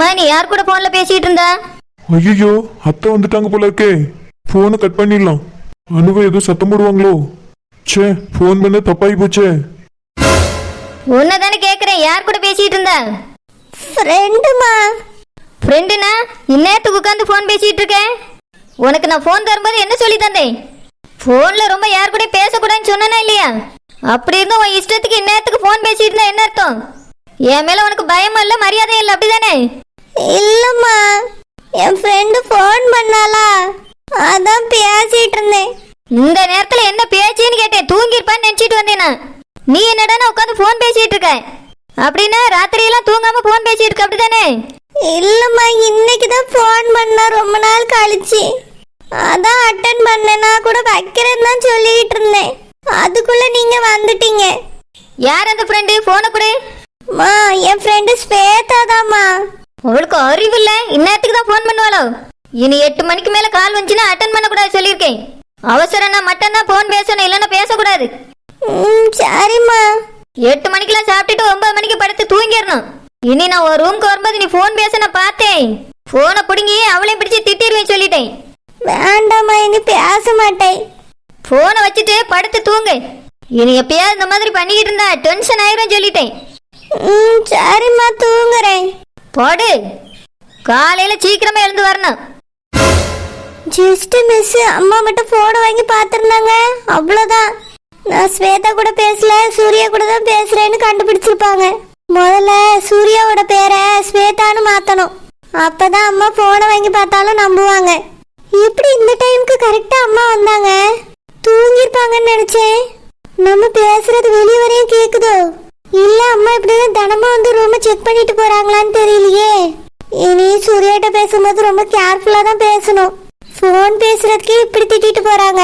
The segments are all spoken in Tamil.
அம்மா நீ யார் கூட போன்ல பேசிட்டு இருந்தா? ஐயோ அத்தை வந்துட்டாங்க போல இருக்கே. போனை கட் பண்ணிடலாம். அனுவை ஏதோ சத்தம் போடுவாங்களோ? ச்சே ஃபோன் பண்ண தப்பாகி போச்சே. உன்னை தானே கேக்குறேன். யார் கூட பேசிட்டு இருந்தா? ஃப்ரெண்டுமா ஃப்ரெண்டுனா இந்நேரத்துக்கு உட்காந்து ஃபோன் பேசிட்டு இருக்கேன் உனக்கு நான் ஃபோன் தரும்போது என்ன சொல்லி தந்தேன்? ஃபோன்ல ரொம்ப யார் கூட பேசக்கூடாதுன்னு சொன்னனா இல்லையா? அப்படி இருந்தும் உன் இஷ்டத்துக்கு இந்நேரத்துக்கு ஃபோன் பேசிட்டு இருந்தா என்ன அர்த்தம்? என் மேல உனக்கு பயமும் இல்லை மரியாதையும் இல்லை அப்படிதானே? இல்லம்மா என் ஃப்ரெண்டு ஃபோன் பண்ணாளா? அதான் பேசிட்டு இருந்தேன். இந்த நேரத்துல என்ன பேச்சுன்னு கேட்டேன். தூங்கிருப்பான்னு நினைச்சிட்டு வந்தேன். நீ என்னடா உட்காந்து ஃபோன் பேசிட்டு இருக்க? அப்படின்னா ராத்திரியெல்லாம் தூங்காம ஃபோன் பேசிட்டு இருக்க. அப்படிதானே? இல்லம்மா இன்னைக்கு தான் ஃபோன் பண்ணா ரொம்ப நாள் கழிச்சு. அதான் அட்டன் பண்ணேனா கூட வைக்கிறேன்னு தான் சொல்லிட்டு இருந்தேன். அதுக்குள்ள நீங்க வந்துட்டீங்க. யார் அந்த ஃப்ரெண்டு ஃபோனை கொடு. மா என் ஃப்ரெண்டு ஸ்வேதா தாம்மா அவளுக்கு அறிவு இல்ல இந்நேரத்துக்கு தான் ஃபோன் பண்ணுவாளோ? இனி எட்டு மணிக்கு மேல கால் வந்துச்சுன்னா அட்டன் பண்ணக்கூடாது சொல்லியிருக்கேன். அவசரம்னா மட்டும் தான் ஃபோன் பேசணும் இல்லைன்னா பேசக்கூடாது. ம் சரிம்மா. எட்டு மணிக்கெல்லாம் சாப்பிட்டுட்டு ஒன்பது மணிக்கு படுத்து தூங்கிடணும். இனி நான் ஒரு ரூம்க்கு வரும்போது நீ ஃபோன் பேச நான் பார்த்தேன். ஃபோனை பிடுங்கி அவளையும் பிடிச்சி திட்டிடுவேன் சொல்லிட்டேன். வேண்டாம்மா இனி பேச மாட்டேன். ஃபோனை வச்சுட்டு படுத்து தூங்கு. இனி எப்பயாவது இந்த மாதிரி பண்ணிக்கிட்டு இருந்தா டென்ஷன் ஆயிரும் சொல்லிட்டேன். ம் சரிம்மா தூங்குறேன். போடு. காலையில சீக்கிரமா எழுந்து வரணும். ஜஸ்ட் மிஸ் அம்மா மட்டும் ஃபோனை வாங்கி பார்த்துருந்தாங்க. அவ்வளோதான் நான் ஸ்வேதா கூட பேசல சூர்யா கூட தான் பேசுறேன்னு கண்டுபிடிச்சிருப்பாங்க. முதல்ல சூர்யாவோட பேரை ஸ்வேதான்னு மாற்றணும் அப்பதான் அம்மா ஃபோனை வாங்கி பார்த்தாலும் நம்புவாங்க. எப்படி இந்த டைமுக்கு கரெக்டாக அம்மா வந்தாங்க. தூங்கியிருப்பாங்கன்னு நினச்சேன். நம்ம பேசுறது வெளியே வரையும் கேக்குதோ? இல்ல அம்மா இப்படிதான் தினமும் வந்து ரூமை செக் பண்ணிட்டு போறாங்களான்னு தெரியலையே. இனி சூர்யாட்ட பேசும்போது ரொம்ப கேர்ஃபுல்லா தான் பேசணும். ஃபோன் பேசுறதுக்கே இப்படி திட்டிட்டு போறாங்க.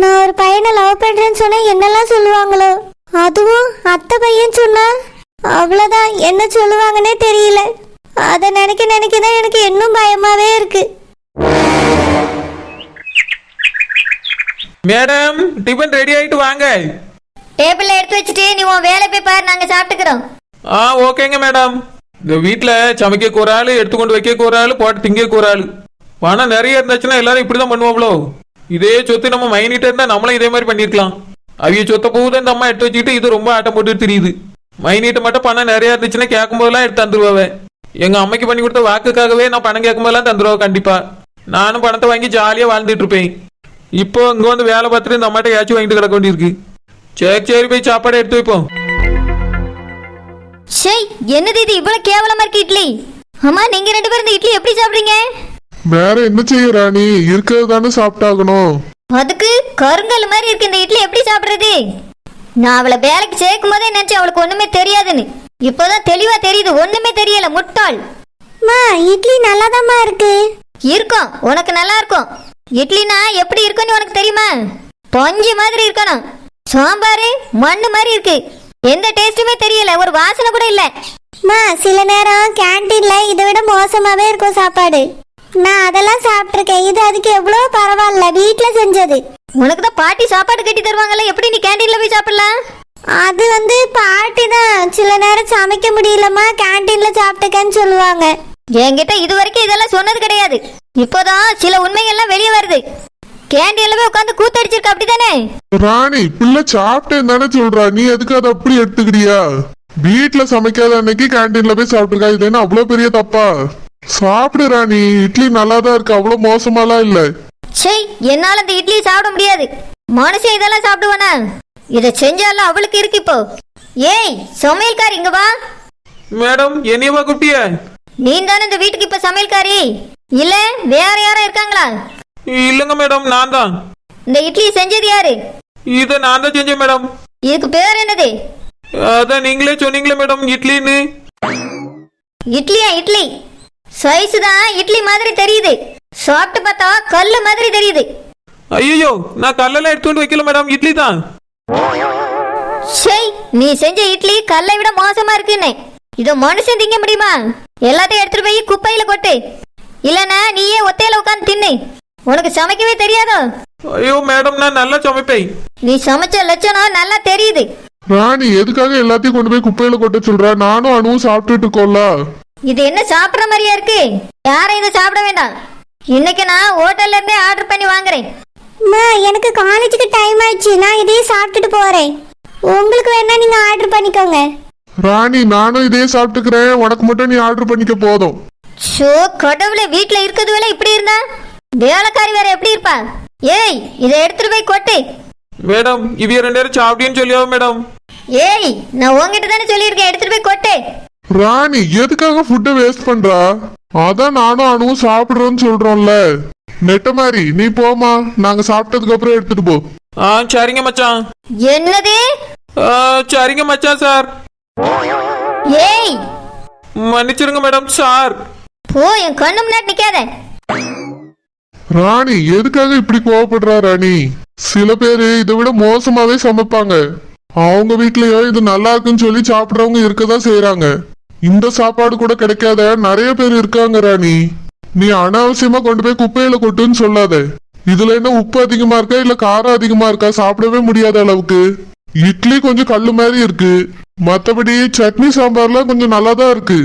நான் ஒரு பையனை லவ் பண்றேன்னு சொன்னா என்னெல்லாம் சொல்லுவாங்களோ? அதுவும் அத்தை பையன் சொன்னா? அவ்வளோதான் என்ன சொல்லுவாங்கன்னே தெரியல. அதை நினைக்க நினைக்க தான் எனக்கு இன்னும் பயமாவே இருக்கு. மேடம் டிஃபன் ரெடி ஆயிட்டு வாங்க. டேபிள்ல எடுத்து வச்சுட்டு நீ உன் வேலை போய் பாரு நாங்க சாப்பிட்டுக்கிறோம். ஆ ஓகேங்க மேடம் இந்த வீட்டில் சமைக்க ஒரு ஆள் எடுத்துக்கொண்டு வைக்க ஒரு ஆள் போட்டு திங்க ஒரு ஆள். பணம் நிறைய இருந்துச்சுன்னா எல்லாரும் இப்படி தான் பண்ணுவாங்களோ இதே சொத்து நம்ம மைனிட்டு இருந்தால் நம்மளும் இதே மாதிரி பண்ணியிருக்கலாம் அவிய சொத்தை போகுது இந்த அம்மா எடுத்து வச்சுக்கிட்டு இது ரொம்ப ஆட்டம் போட்டு தெரியுது. மைனிட்டு மட்டும் பணம் நிறைய இருந்துச்சுன்னா கேட்கும் போதெல்லாம் எடுத்து தந்துருவாவே. எங்க அம்மைக்கு பண்ணி கொடுத்த வாக்குக்காகவே நான் பணம் கேட்கும் போதெல்லாம் தந்துருவா கண்டிப்பா. நானும் பணத்தை வாங்கி ஜாலியாக வாழ்ந்துட்டு இருப்பேன். இப்போ இங்கே வந்து வேலை பார்த்துட்டு இந்த அம்மாட்ட ஏச்சும் வாங்கிட்டு கிடக்க வேண்டியிருக்கு. சரி சரி போய் சாப்பாடு எடுத்து வைப்போம் ஷேய் என்னது இது இவ்வளவு கேவலமா இருக்கு இட்லி அம்மா நீங்க ரெண்டு பேரும் இந்த இட்லி எப்படி சாப்பிடுறீங்க வேற என்ன செய்ய ராணி இருக்கிறது தானே சாப்பிட்டாகணும் அதுக்கு கருங்கல் மாதிரி இருக்கு இந்த இட்லி எப்படி சாப்பிடுறது நான் அவளை வேலைக்கு சேர்க்கும் போதே நினைச்சேன் அவளுக்கு ஒண்ணுமே தெரியாதுன்னு இப்போதான் தெளிவா தெரியுது ஒண்ணுமே தெரியல முட்டாள் மா இட்லி நல்லாதாம்மா இருக்கு இருக்கும் உனக்கு நல்லா இருக்கும் இட்லினா எப்படி இருக்குன்னு உனக்கு தெரியுமா பஞ்சு மாதிரி இருக்கணும் சாம்பார் மண்ணு மாதிரி இருக்கு. எந்த டேஸ்ட்டுமே தெரியல ஒரு வாசனை கூட இல்ல. மா சில நேரம் கேன்டீன்ல இதை விட மோசமாவே இருக்கும் சாப்பாடு. நான் அதெல்லாம் சாப்பிட்டிருக்கேன். இது அதுக்கு எவ்வளோ பரவாயில்ல வீட்டில் செஞ்சது. உனக்கு தான் பாட்டி சாப்பாடு கட்டி தருவாங்கல்ல எப்படி நீ கேண்டீன்ல போய் சாப்பிடலாம்? அது வந்து பாட்டி தான். சில நேரம் சமைக்க முடியலம்மா கேன்டீன்ல சாப்பிட்டுக்கன்னு சொல்லுவாங்க. என்கிட்ட இது வரைக்கும் இதெல்லாம் சொன்னது கிடையாது. இப்போதான் சில உண்மைகள்லாம் வெளியே வருது. கேண்டீன்ல போய் உட்காந்து கூத்தடிச்சிருக்க அப்படிதானே? ராணி பிள்ளை சாப்பிட்டேன் தானே சொல்றா. நீ எதுக்கு அதை அப்படி எடுத்துக்கிறியா? வீட்டுல சமைக்காத அன்னைக்கு கேண்டீன்ல போய் சாப்பிட்டுருக்கா. இது என்ன அவ்வளவு பெரிய தப்பா? சாப்பிடு ராணி இட்லி நல்லா தான் இருக்கு. அவ்வளவு மோசமாலாம் இல்ல. சே என்னால இந்த இட்லி சாப்பிட முடியாது. மனுஷன் இதெல்லாம் சாப்பிடுவானா? இதை செஞ்சாலும் அவளுக்கு இருக்கு இப்போ. ஏய் சமையல்காரி இங்க வா. மேடம் என்னையவா கூப்பிட்டிய? நீ தானே இந்த வீட்டுக்கு இப்ப சமையல்காரி? இல்ல வேற யாரும் இருக்காங்களா? இல்லைங்க மேடம் நான் தான் இந்த இட்லி செஞ்சது யாரு? இதை நான் தான் செஞ்சேன் மேடம். இதுக்கு பேர் என்னது? அதான் நீங்களே சொன்னீங்களே மேடம் இட்லின்னு. இட்லியா இட்லி? சைஸ் தான் இட்லி மாதிரி தெரியுது. சாப்பிட்டு பார்த்தா கல்லு மாதிரி தெரியுது. ஐயோ நான் கல்லெல்லாம் எடுத்துட்டு வைக்கல மேடம் இட்லி தான். ஷேய் நீ செஞ்ச இட்லி கல்லை விட மோசமா இருக்குன்னு. இத மனுஷன் திங்க முடியுமா? எல்லாத்தையும் எடுத்துட்டு போய் குப்பையில கொட்டு. இல்லனா நீயே ஒத்தையில உட்காந்து தின்னு. உனக்கு சமைக்கவே தெரியாதோ? ஐயோ மேடம் நான் நல்லா சமைப்பேன். நீ சமைச்ச லட்சணம் நல்லா தெரியுது. ராணி எதுக்காக எல்லாத்தையும் கொண்டு போய் குப்பையில கொட்ட சொல்றா? நானும் அணுவும் சாப்பிட்டுட்டு இருக்கோம்ல. இது என்ன சாப்பிட்ற மாதிரியா இருக்கு? யாரும் இதை சாப்பிட வேண்டாம். இன்னைக்கு நான் ஹோட்டல்ல இருந்தே ஆர்டர் பண்ணி வாங்குறேன். அம்மா எனக்கு காலேஜுக்கு டைம் ஆயிடுச்சு. நான் இதையே சாப்பிட்டுட்டு போறேன். உங்களுக்கு வேணா நீங்க ஆர்டர் பண்ணிக்கோங்க. ராணி நானும் இதே சாப்பிட்டுக்கிறேன். உனக்கு மட்டும் நீ ஆர்டர் பண்ணிக்க போதும். ஷோ கடவுளே வீட்ல இருக்கிறது வேலை இப்படி இருந்தா? வேலைக்காரி வேற எப்படி இருப்பா? ஏய் இதை எடுத்துட்டு போய் கொட்டு. மேடம் இவிய ரெண்டு பேரும் சாப்பிட்டேன்னு சொல்லியாவ மேடம். ஏய் நான் உங்ககிட்ட தானே சொல்லியிருக்கேன் எடுத்துட்டு போய் கொட்டு. ராணி எதுக்காக ஃபுட்டை வேஸ்ட் பண்றா? அதான் நானும் அணுவும் சாப்பிடுறோம்னு சொல்றோம்ல. நெட்ட மாதிரி நீ போமா நாங்க சாப்பிட்டதுக்கு அப்புறம் எடுத்துட்டு போ. ஆ சரிங்க மச்சான். என்னது? ஆ, சரிங்க மச்சான் சார். ஏய். மன்னிச்சிருங்க மேடம் சார். போ என் கண்ணு முன்னாடி நிக்காத. ராணி எதுக்காக இப்படி கோவப்படுறா ராணி? சில பேரு இதை விட மோசமாவே சமைப்பாங்க. அவங்க வீட்லயோ இது நல்லா இருக்குன்னு சொல்லி சாப்பிடுறவங்க இருக்கதான் செய்யறாங்க இந்த சாப்பாடு கூட கிடைக்காத நிறைய பேர் இருக்காங்க ராணி. நீ அனாவசியமா கொண்டு போய் குப்பையில கொட்டுன்னு சொல்லாத. இதுல என்ன உப்பு அதிகமா இருக்கா இல்ல காரம் அதிகமா இருக்கா? சாப்பிடவே முடியாத அளவுக்கு. இட்லி கொஞ்சம் கல்லு மாதிரி இருக்கு. மத்தபடி சட்னி சாம்பார்லாம் கொஞ்சம் நல்லா தான் இருக்கு.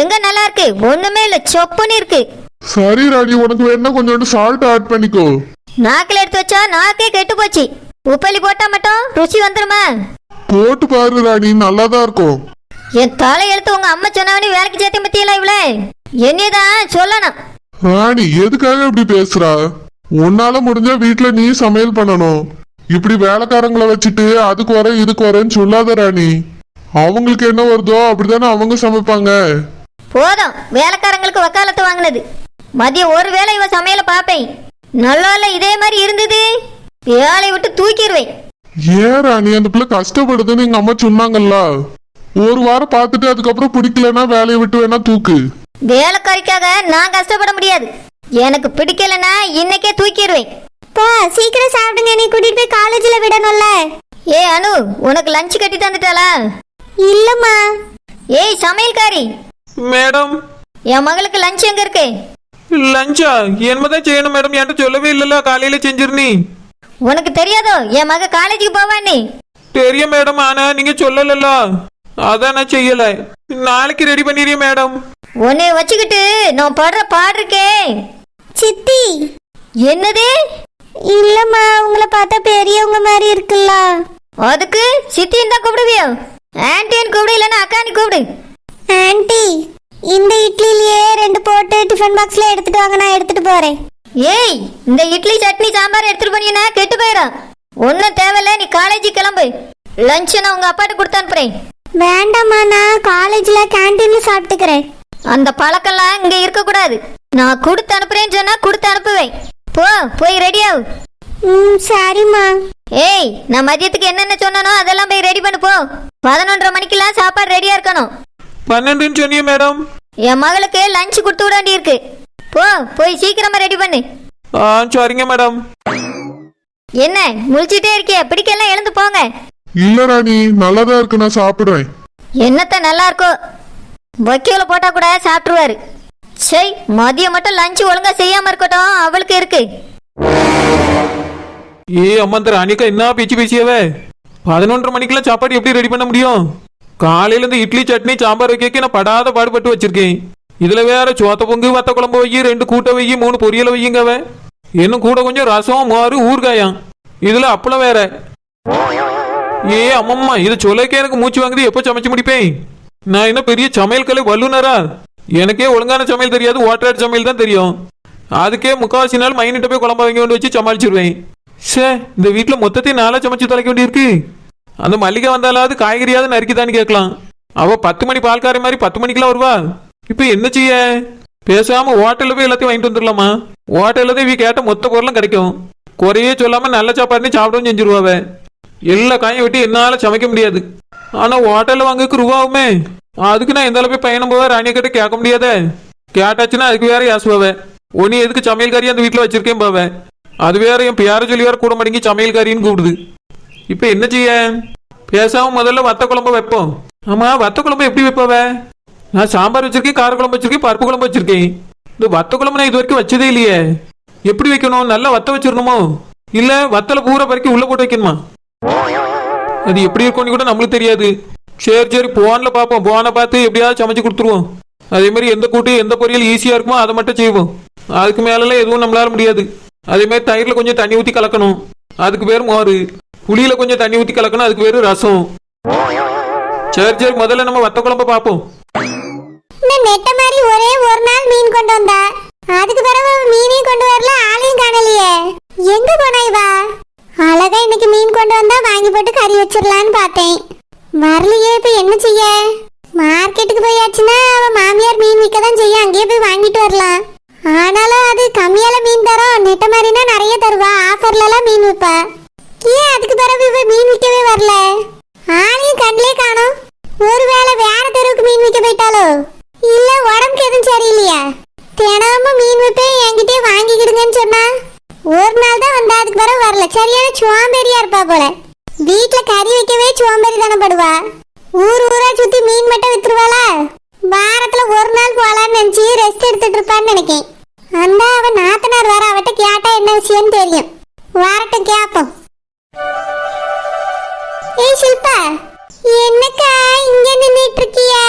எங்க நல்லா இருக்கு? ஒண்ணுமே இல்ல. சொப்புன்னு இருக்கு. சரி ராணி உனக்கு வேணா கொஞ்சோண்டு சால்ட் ஆட் பண்ணிக்கோ. நாக்கில் எடுத்து வச்சா நாக்கே கெட்டு போச்சு. உப்பலி போட்டா மட்டும் ருசி வந்துருமா. போட்டு பாரு ராணி நல்லா தான் இருக்கும். என் தலை எழுத்து உங்க அம்மா சொன்னவனே வேலைக்கு சேர்த்து பத்தியல இவ்வளே என்னதான் சொல்லணும். ராணி எதுக்காக இப்படி பேசுறா? உன்னால முடிஞ்சா வீட்ல நீ சமையல் பண்ணணும். இப்படி வேலைக்காரங்களை வச்சுட்டு அதுக்கு வர இதுக்கு வரேன்னு சொல்லாத ராணி. அவங்களுக்கு என்ன வருதோ அப்படிதானே அவங்க சமைப்பாங்க. போதும். வேலைக்காரங்களுக்கு வக்காலத்து வாங்கினது. மதியம் ஒரு வேளை இவ சமையல பாப்பேன் நல்லா இல்ல இதே மாதிரி இருந்தது. வேலையை விட்டு தூக்கிடுவேன். ஏன் ராணி அந்த பிள்ளை கஷ்டப்படுதுன்னு எங்க அம்மா சொன்னாங்கல்ல? ஒரு வாரம் பார்த்துட்டு அதுக்கப்புறம் பிடிக்கலன்னா வேலையை விட்டு வேணா தூக்கு. வேலைக்காரிக்காக நான் கஷ்டப்பட முடியாது. எனக்கு பிடிக்கலன்னா இன்னைக்கே தூக்கிடுவேன். பா சீக்கிரம் சாப்பிடுங்க. நீ கூட்டிட்டு போய் காலேஜ்ல விடணும்ல. ஏ அனு உனக்கு லஞ்ச் கட்டி தந்துட்டாளா? இல்லம்மா. ஏய் சமையல்காரி. மேடம். என் மகளுக்கு லஞ்ச் எங்க இருக்கு? லஞ்சா? என்னதான் செய்யணும் மேடம் என்கிட்ட சொல்லவே இல்லைல்ல காலையில செஞ்சிருந்தீ உனக்கு தெரியாதோ? என் மக காலேஜுக்கு போவான்னு தெரியும் மேடம் ஆனா நீங்க சொல்லலல்ல. அதான் நான் செய்யல. நாளைக்கு ரெடி பண்ணிடுறேன் மேடம். உன்னை வச்சுக்கிட்டு நான் படுற பாடு இருக்கே. சித்தி. என்னது? இல்லம்மா உங்களை பார்த்தா பெரியவங்க மாதிரி இருக்குல்ல. அதுக்கு சித்தின்னு தான் கூப்பிடுவியோ? ஆன்டின்னு கூப்பிடு இல்லைன்னா அக்கானி கூப்பிடு. ஆன்ட்டி இந்த இட்லிலேயே ரெண்டு போட்டு டிஃபன் பாக்ஸ்ல எடுத்துட்டு வாங்க நான் எடுத்துட்டு போறேன். ஏய் இந்த இட்லி சட்னி சாம்பார் எடுத்துட்டு போனீங்கன்னா கெட்டு போயிடும். ஒன்றும் தேவையில்ல நீ காலேஜுக்கு கிளம்பு. லஞ்ச் நான் உங்க அப்பாட்ட கொடுத்து அனுப்புறேன். வேண்டாம்மா நான் காலேஜ்ல கேண்டீன்ல சாப்பிட்டுக்கிறேன். அந்த பழக்கம்லாம் இங்க இருக்கக்கூடாது. நான் கொடுத்து அனுப்புறேன்னு சொன்னா கொடுத்து அனுப்புவேன். போ போய் ரெடி ஆகு. ம் சரிம்மா. ஏய் நான் மதியத்துக்கு என்னென்ன சொன்னனோ அதெல்லாம் போய் ரெடி பண்ணு போ. பதினொன்றரை மணிக்கெல்லாம் சாப்பாடு ரெடியா இருக்கணும். பன்னெண்டுன்னு சொன்னியே மேடம் என் மகளுக்கு லஞ்ச் கொடுத்து விட வேண்டியிருக்கு போ போய் சீக்கிரமா ரெடி பண்ணு. ஆ சரிங்க மேடம் என்ன முழிச்சிட்டே இருக்கிய? பிடிக்கலாம் எழுந்து போங்க. இல்ல ராணி நல்லாதான் இருக்கு நான் சாப்பிடுவேன் என்னத்த நல்லா இருக்கோ? வக்கீல போட்டா கூட சாப்பிட்டுருவாரு. சரி மதியம் மட்டும் லஞ்ச் ஒழுங்கா செய்யாம இருக்கட்டும் அவளுக்கு இருக்கு. ஏ அம்மா இந்த ராணிக்கா என்ன பேச்சு பேசியவே பதினொன்றரை மணிக்கெல்லாம் சாப்பாடு எப்படி ரெடி பண்ண முடியும்? காலையில இருந்து இட்லி சட்னி சாம்பார் வைக்க நான் படாத பாடுபட்டு வச்சிருக்கேன். இதுல வேற சோத்த பொங்கு வத்த குழம்பு வை ரெண்டு கூட்டை வை மூணு பொரியலை வையுங்கவ. இன்னும் கூட கொஞ்சம் ரசம் மோறு ஊறுகாயாம். இதுல அப்பளம் வேற. ஏ அம்மம்மா இது சொல்லக்கே எனக்கு மூச்சு வாங்குது. எப்போ சமைச்சு முடிப்பேன்? நான் என்ன பெரிய சமையல் கலை வல்லுனரா? எனக்கே ஒழுங்கான சமையல் தெரியாது. ஓட்டராட் சமையல் தான் தெரியும். அதுக்கே முக்காவாசி நாள் மைனிட்ட போய் குழம்பு வாங்கி கொண்டு வச்சு சமாளிச்சிருவேன். சே இந்த வீட்டில் மொத்தத்தையும் நாளாக சமைச்சு தொலைக்க வேண்டியிருக்கு. அந்த மல்லிகை வந்தாலாவது காய்கறியாவது நறுக்கிதான்னு கேட்கலாம். அவ பத்து மணி பால்காரி மாதிரி பத்து மணிக்கெல்லாம் வருவா. இப்போ என்ன செய்ய? பேசாம ஹோட்டல்ல போய் எல்லாத்தையும் வாங்கிட்டு வந்துடலாமா? ஹோட்டல்ல தான் இவ கேட்ட மொத்த பொருளும் கிடைக்கும். குறையே சொல்லாம நல்ல சாப்பாடுன்னு சாப்பிடவும் செஞ்சிருவாவே எல்லா காயும் வெட்டி என்னால சமைக்க முடியாது. ஆனா ஹோட்டல்ல வாங்கக்கு ரூபாவுமே. அதுக்கு நான் எந்த அளவு பயணம் போவேன் ராணிய கிட்ட கேட்க முடியாதே. கேட்டாச்சுன்னா அதுக்கு வேற யாசுவாவ உன்னை எதுக்கு சமையல்காரி அந்த வீட்டுல வச்சிருக்கேன் பாவ. அது வேற என் பேர சொல்லி வேற கூட மடங்கி சமையல்காரின்னு கூப்பிடுது. இப்போ என்ன செய்ய? பேசாம முதல்ல வத்த குழம்பு வைப்போம். ஆமா வத்த குழம்பு எப்படி வைப்பவ? நான் சாம்பார் வச்சிருக்கேன் கார குழம்பு வச்சிருக்கேன் பருப்பு குழம்பு வச்சிருக்கேன். இந்த வத்த குழம்பு நான் இது வரைக்கும் வச்சதே இல்லையே. எப்படி வைக்கணும்? நல்லா வத்த வச்சிடணுமோ? இல்ல வத்தல பூரா பறக்கி உள்ள போட்டு வைக்கணுமா? அது எப்படி இருக்கும்னு கூட நம்மளுக்கு தெரியாது. சரி சரி போன்ல பார்ப்போம். போனை பார்த்து எப்படியாவது சமைச்சு கொடுத்துருவோம். அதே மாதிரி எந்த கூட்டி எந்த பொரியல் ஈஸியா இருக்குமோ அதை மட்டும் செய்வோம். அதுக்கு மேலெல்லாம் எதுவும் நம்மளால முடியாது. அதே மாதிரி தயிரில் கொஞ்சம் தண்ணி ஊற்றி கலக்கணும். அதுக்கு பேர் மோர் புளியில கொஞ்சம் தண்ணி ஊற்றி கலக்கணும் அதுக்கு பேர் ரசம். சரி சரி முதல்ல நம்ம வத்த குழம்பு பார்ப்போம். நெட்ட மாதிரி ஒரே ஒரு நாள் மீன் கொண்டு வந்தா. அதுக்கு பிறகு மீனையும் கொண்டு வரல ஆளையும் காணலையே. எங்க போனா இவா? அழகா இன்னைக்கு மீன் கொண்டு வந்தா வாங்கி போட்டு கறி வச்சிடலான்னு பார்த்தேன். வரலையே இப்ப என்ன செய்ய? மார்க்கெட்டுக்கு போயாச்சுன்னா அவ மாமியார் மீன் விற்க தான் செய்ய அங்கேயே போய் வாங்கிட்டு வரலாம். ஆனாலும் அது கம்மியால மீன் தரும். நெட்ட மாதிரினா நிறைய தருவா. ஆஃபர்லலாம் மீன் விற்பா ஏன் அதுக்கு பிறகு இவ மீன் விற்கவே வரல? ஆளையும் கண்ணிலே காணும். ஒருவேளை வேற தெருவுக்கு மீன் விற்க போயிட்டாலோ இல்ல உடம்புக்கு எதுவும் சரியில்லையா? தினமும் மீன் விற்பேன் என்கிட்டயே வாங்கிக்கிடுங்கன்னு சொன்னா? ஒரு நாள் தான் வந்தா அதுக்கு பிறகு வரல. சரியான சோம்பேறியா இருப்பா போல. வீட்டுல கறி வைக்கவே சோம்பேறி தானே படுவா ஊர் ஊரா சுத்தி மீன் மட்டும் வித்துருவாளா? வாரத்துல ஒரு நாள் போலான்னு நினைச்சு ரெஸ்ட் எடுத்துட்டு இருப்பான்னு நினைக்கேன். அந்த அவன் நாத்தனார் வர அவட்ட கேட்டா என்ன விஷயம்னு தெரியும். வரட்டும் கேப்போம். ஏய் சில்பா என்னக்கா இங்க நின்னுட்டு இருக்கியா?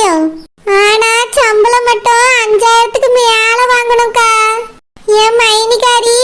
முடியும் ஆனா சம்பளம் மட்டும் அஞ்சாயிரத்துக்கு மேல வாங்கணும்க்கா. என் மைனிகாரி